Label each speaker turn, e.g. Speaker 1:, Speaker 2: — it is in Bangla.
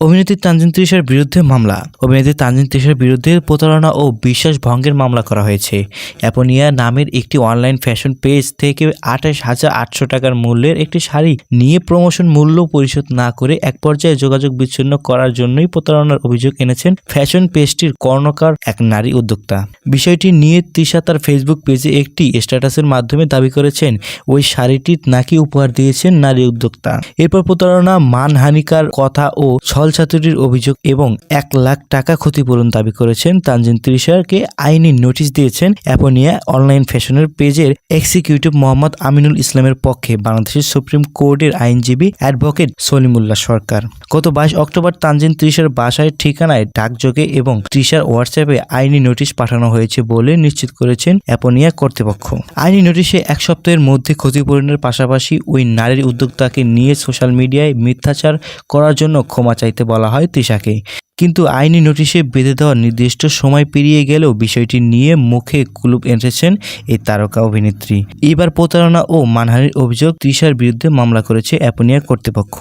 Speaker 1: অভিনেত্রী তানজিন তৃষার বিরুদ্ধে মামলা। অভিনেত্রী তানজিন তৃষার বিরুদ্ধে প্রতারণা ও বিশ্বাস ভঙ্গের মামলা করা হয়েছে। অ্যাপোনিয়া নামের একটি অনলাইন ফ্যাশন পেজ থেকে আঠাশ হাজার আটশো টাকার মূল্যের একটি শাড়ি নিয়ে প্রমোশন মূল্য পরিশোধ না করে এক পর্যায়ে যোগাযোগ বিচ্ছিন্ন করার জন্যই প্রতারণার অভিযোগ এনেছেন ফ্যাশন পেজটির কর্ণকার এক নারী উদ্যোক্তা। বিষয়টি নিয়ে তৃষা তার ফেসবুক পেজে একটি স্ট্যাটাসের মাধ্যমে দাবি করেছেন, ওই শাড়িটি নাকি উপহার দিয়েছেন নারী উদ্যোক্তা। এরপর প্রতারণা মানহানিকার কথা ও ছলছাতুরির অভিযোগ এবং এক লাখ টাকা ক্ষতিপূরণ দাবি করেছেন তানজিন তৃষাকে আইনি নোটিশ দিয়েছেন অ্যাপোনিয়া অনলাইন ফ্যাশনের পেজের এক্সিকিউটিভ মোহাম্মদ আমিনুল ইসলামের পক্ষে বাংলাদেশের সুপ্রিম কোর্টের আইনজীবী অ্যাডভোকেট সলিমুল্লাহ সরকার। গত বাইশ অক্টোবর তানজিন ত্রিশার বাসায় ঠিকানায় ডাকযোগে এবং ত্রিশার হোয়াটসঅ্যাপে আইনি নোটিশ পাঠানো হয়েছে বলে নিশ্চিত করেছেন অ্যাপোনিয়া কর্তৃপক্ষ। আইনি নোটিশে এক সপ্তাহের মধ্যে ক্ষতিপূরণের পাশাপাশি ওই নারীর উদ্যোক্তাকে নিয়ে সোশ্যাল মিডিয়ায় মিথ্যাচার করার জন্য ক্ষমা চাইতে বলা হয় তৃষাকে কিন্তু আইনি নোটিশে বেঁধে দেওয়ার নির্দিষ্ট সময় পেরিয়ে গেলেও বিষয়টি নিয়ে মুখে কুলুপ এনেছেন এই তারকা অভিনেত্রী। এবার প্রতারণা ও মানহানির অভিযোগ তৃষার বিরুদ্ধে মামলা করেছে অ্যাপোনিয়া কর্তৃপক্ষ।